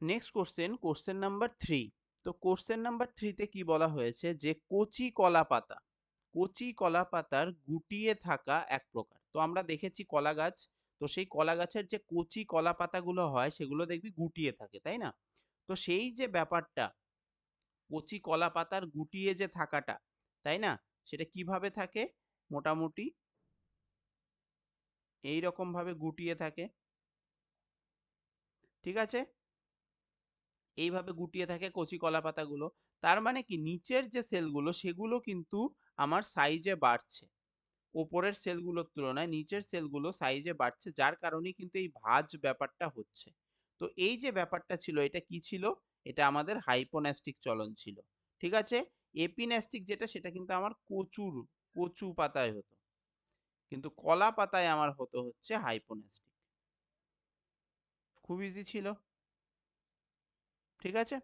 Next question question number three তো question number থ্রিতে কি বলা হয়েছে? যে কচি কলা পাতা, কচি কলা পাতার গুটিয়ে থাকা এক প্রকার। তো আমরা দেখেছি কলা গাছ, তো সেই কলা গাছের যে কচি কলা পাতাগুলো হয়, সেগুলো দেখবি গুটিয়ে থাকে, তাই না? তো সেই যে ব্যাপারটা, কচি কলা পাতার গুটিয়ে যে থাকাটা, তাই না? সেটা কীভাবে থাকে? মোটামুটি এই রকম ভাবে গুটিয়ে থাকে। ঠিক আছে? এইভাবে গুটিয়ে থাকে কচি কলা পাতাগুলো। তার মানে কি? নিচের যে সেলগুলো, সেগুলো কিন্তু আমার সাইজে বাড়ছে। ওপরের সেলগুলোর তুলনায় নিচের সেলগুলো সাইজে বাড়ছে, যার কারণে কিন্তু এই ভাঁজ ব্যাপারটা হচ্ছে। তো এই যে ব্যাপারটা ছিল, এটা কি ছিল? এটা আমাদের হাইপোন্যাস্টিক চলন ছিল। ঠিক আছে? এপিন্যাস্টিক যেটা, সেটা কিন্তু আমার কচুর, কচু পাতায় হতো। কিন্তু কলা পাতায় আমার হতো হচ্ছে হাইপোন্যাস্টিক খুব ইজি ছিল। ঠিক আছে?